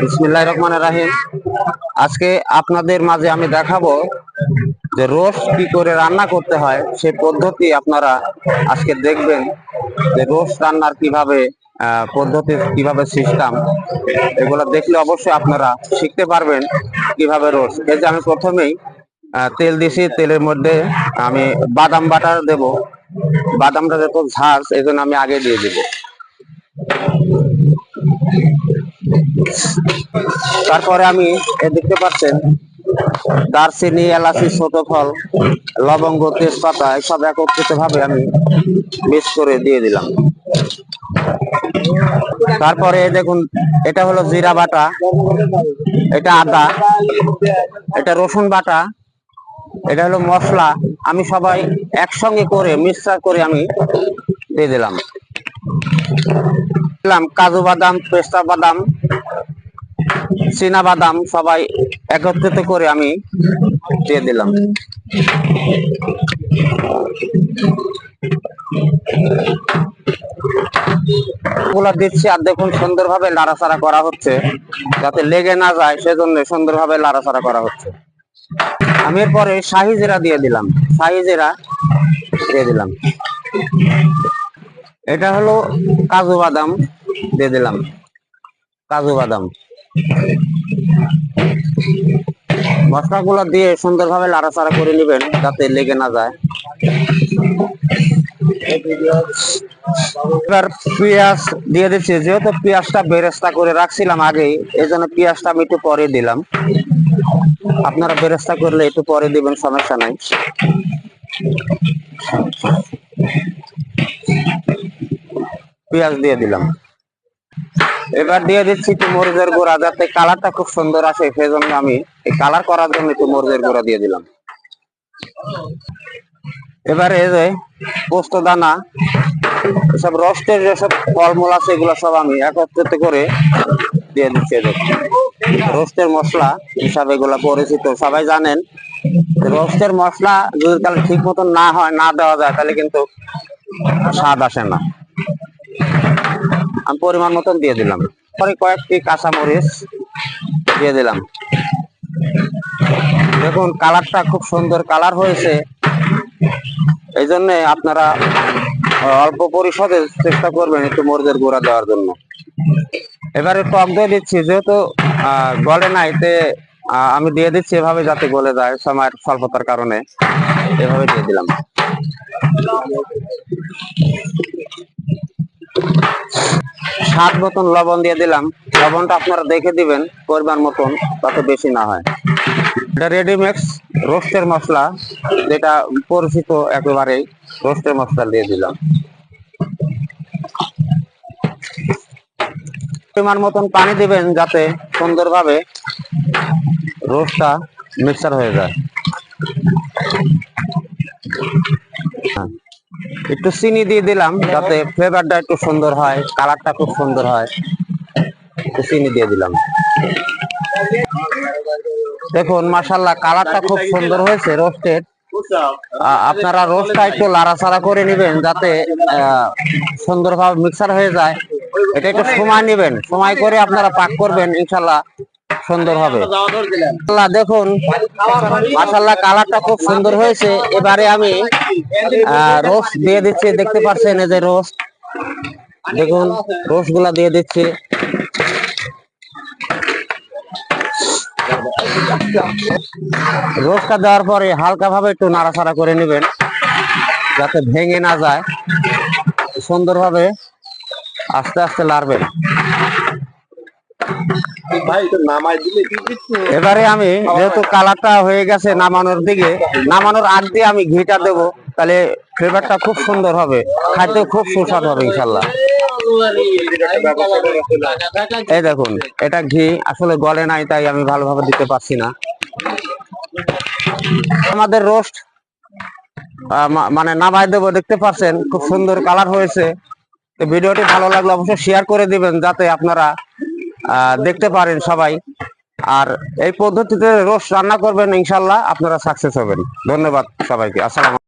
বিসমিল্লাহ রহমান রাহিম। আজকে আপনাদের মাঝে আমি দেখাবো যে রোস্ট কি করে রান্না করতে হয় সেই পদ্ধতি আপনারা আজকে দেখবেন যে রোস্ট রান্নার কীভাবে পদ্ধতি কীভাবে সিস্টেম এগুলো দেখলে অবশ্যই আপনারা শিখতে পারবেন কীভাবে রোস্ট। এই যে আমি প্রথমেই তেল দিছি, তেলের মধ্যে আমি বাদাম বাটার দেব। বাদামটা যত ঝাঁজ এই জন্য আমি আগে দিয়ে দিব। তারপরে আমি দেখতে পাচ্ছেন, দারচিনি, এলাচি ছোট ফল লবঙ্গ, তেজপাতা, এসব একত্রিত ভাবে আমি মিক্স করে দিয়ে দিলাম। তারপরে দেখুন, এটা হলো জিরা বাটা, এটা আদা, এটা রসুন বাটা, এটা হলো মশলা। আমি সবাই একসঙ্গে করে মিক্সচার করে আমি দিয়ে দিলাম। দিলাম কাজু বাদাম, পেস্তা বাদাম চীনা বাদাম সবাই একত্রিত করে আমি দিয়ে দিলাম। গুলা দিচ্ছি আর দেখুন সুন্দরভাবে লাড়াচাড়া করা হচ্ছে। যাতে লেগে না যায়, সেজন্য সুন্দরভাবে লাড়াচাড়া করা হচ্ছে। আমি এরপরে শাহি দিয়ে দিলাম। শাহি দিয়ে দিলাম। এটা হলো কাজু বাদাম দিয়ে দিলাম। কাজু বাদাম। মশলাগুলো দিয়ে সুন্দরভাবে লাড়াচাড়া করে নেবেন যাতে লেগে না যায়। এবার পেঁয়াজ দিয়ে দিচ্ছি। যেহেতু পেঁয়াজটা বেরেস্তা করে রাখছিলাম আগেই এই জন্য পেঁয়াজটা আমি একটু পরে দিলাম। আপনারা বেরেস্তা করলে একটু পরে দিবেন, সমস্যা নাই। পেঁয়াজ দিয়ে দিলাম। এবার দিয়ে দিচ্ছি মরিচের গুঁড়া, যাতে কালারটা খুব সুন্দর আসে, সেজন্য আমি এই কালার করার জন্য মরিচের গুঁড়া দিয়ে দিলাম এবারে যে পোস্ত দানা সব রস্টের যেসব ফলমূল আছে, এগুলো সব আমি একত্রিত করে দিয়ে দিচ্ছি। রোস্টের মশলা হিসাবে এগুলা পরিচিত সবাই জানেন রোস্টের মশলা যদি তাহলে ঠিক মতন না হয়, না দেওয়া যায়, তাহলে কিন্তু স্বাদ আসে না আমি পরিমাণ মতন দিয়ে দিলাম। পরে কয়েকটি কাঁচামরিচ দিয়ে দিলাম। দেখুন কালারটা খুব সুন্দর কালার হয়েছে। এই জন্য আপনারা অল্প পরিসরে চেষ্টা করবেন একটু মরিচের গুঁড়া দেওয়ার জন্য। এবারে টক দিয়ে দিচ্ছি যেহেতু গলে নাই তে আহ, আমি দিয়ে দিচ্ছি এভাবে যাতে গলে যায় সময়ের স্বল্পতার কারণে। এভাবে দিয়ে দিলাম। স্বাদ মতন লবণ দিয়ে দিলাম। লবণটা আপনারা দেখে দিবেন, পরিমাণ মতন, তাতে বেশি না হয়। এটা রেডিমিক্স রোস্টের মশলা, যেটা পরিচিত একেবারেই রোস্টের মশলা দিয়ে দিলাম। পরিমাণ মতন পানি দিবেন যাতে সুন্দরভাবে রোস্টটা মিক্সার হয়ে যায়। একটু চিনি দিয়ে দিলাম, যাতে ফ্লেভারটা একটু সুন্দর হয় কালারটা খুব সুন্দর হয়। একটু চিনি দিয়ে দিলাম। দেখুন মাসাল্লাহ কালারটা খুব সুন্দর হয়েছে রোস্টেড আপনারা রোস্টটা একটু লাড়াচাড়া করে নেবেন, যাতে সুন্দরভাবে মিক্সার হয়ে যায়। এটা একটু সময় নেবেন, সময় করে আপনারা পাক করবেন ইনশাল্লাহ সুন্দর হবে। মাশাআল্লাহ, দেখুন মাসাল্লাহ কালারটা খুব সুন্দর হয়েছে। এবারে আমি রোস্ট দিয়ে দিচ্ছি দেখতে পাচ্ছেন এই যে রোস্ট। দেখুন রোস্টগুলা দিয়ে দিচ্ছি। রোস্টটা দেওয়ার পরে হালকা ভাবে একটু নাড়াচাড়া করে নেবেন যাতে ভেঙে না যায়। সুন্দরভাবে আস্তে আস্তে লাড়বেন। এবারে আমি যেহেতু কালারটা হয়ে গেছে নামানোর দিকে, নামানোর আগ দিয়ে আমি ঘিটা দেব, তাহলে ফ্লেভারটা খুব সুন্দর হবে, খাইতে খুব সুস্বাদু হবে ইনশাল্লাহ। এই দেখুন, এটা ঘি, আসলে গলে নাই, তাই আমি ভালোভাবে দিতে পারছি না। আমাদের রোস্ট মানে নামাই দেবো, দেখতে পাচ্ছেন খুব সুন্দর কালার হয়েছে। ভিডিওটি ভালো লাগলে অবশ্যই শেয়ার করে দিবেন, যাতে আপনারা দেখতে পারেন সবাই। আর এই পদ্ধতিতে রোজ রান্না করবেন, ইনশাল্লাহ আপনারা সাকসেস হবেন। ধন্যবাদ সবাইকে। আসসালাম